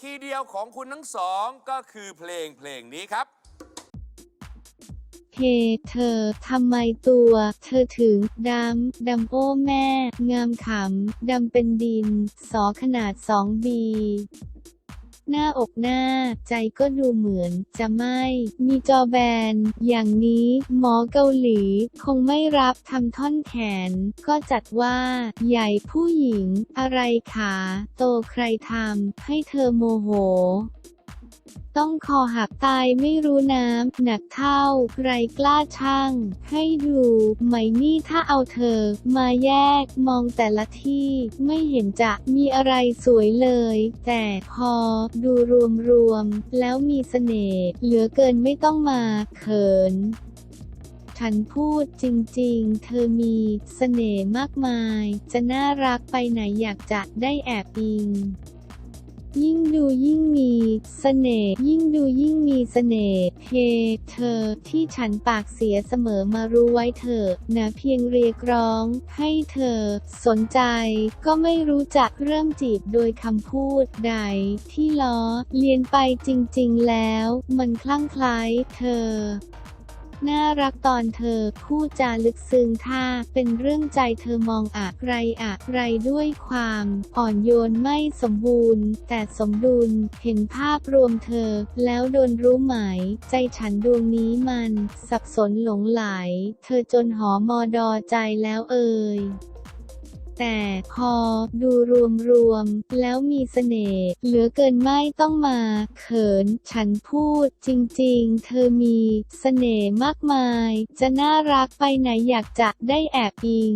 คีย์เดียวของคุณทั้งสองก็คือเพลงเพลงนี้ครับ เฮเธอ ทำไมตัว เธอถึง ดำ ดำโอ้แม่ งามขำ ดำเป็นดิน สอขนาดสองบี หน้าอกหน้า ใจก็ดูเหมือน จะไม่ มีจอแบน อย่างนี้หมอเกาหลี คงไม่รับทำท่อนแขน ก็จัดว่า ใหญ่ผู้หญิง อะไรขา โตใครทำให้เธอโมโห ต้องคอหักตายไม่รู้น้ำ หนักเท่าไรกล้าช่าง ให้ดูไหมนี่ถ้าเอาเธอ มาแยกมองแต่ละที่ไม่เห็นจะมีอะไรสวยเลย แต่พอดูรวมๆ แล้วมีเสน่ห์เหลือเกินไม่ต้องมาเขินฉันพูดจริงๆ เธอมีเสน่ห์มากมาย จะน่ารักไปไหนอยากจะได้แอบอิง ยิ่งดูยิ่งมีเสน่ห์ยิ่งดูยิ่งมีเสน่ห์เฮเธอที่ฉันปากเสียเสมอมารู้ไว้เถอะนะเพียงเรียกร้อง ให้เธอ สนใจ ก็ไม่รู้จักเริ่มจีบโดยคำพูดใด ที่ล้อเลียนไปจริง ๆ แล้ว มันคลั่งไคล้เธอ น่ารักตอนเธอพูดจาลึกซึ้งท่า เป็นเรื่องใจเธอมองอะไรอะไรด้วยความอ่อนโยนไม่สมบูรณ์ แต่สมดุลเห็นภาพรวมเธอ แล้วโดนรู้ไหม ใจฉันดวงนี้มัน สับสนหลงไหล เธอจนหอมอดอใจแล้วเอ่ย แต่พอดูรวมๆแล้วมีเสน่ห์เหลือเกินไม่ต้องมา เขิน ฉันพูด จริงๆ เธอมีเสน่ห์มากมาย จะน่ารักไปไหนอยากจะได้แอบอิง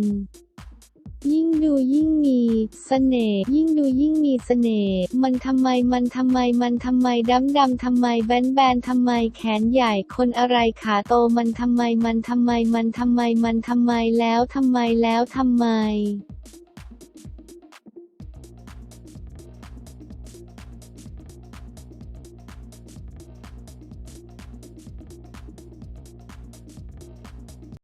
ยิ่งดูยิ่งมีเสน่ห์ยิ่งดูยิ่งมีเสน่ห์มันทำไมมันทำไมมันทำไมดำดำทำไมแบนแบนทำไมแขนใหญ่คนอะไรขาโตมันทำไมมันทำไมมันทำไมมันทำไมแล้วทำไมแล้วทำไม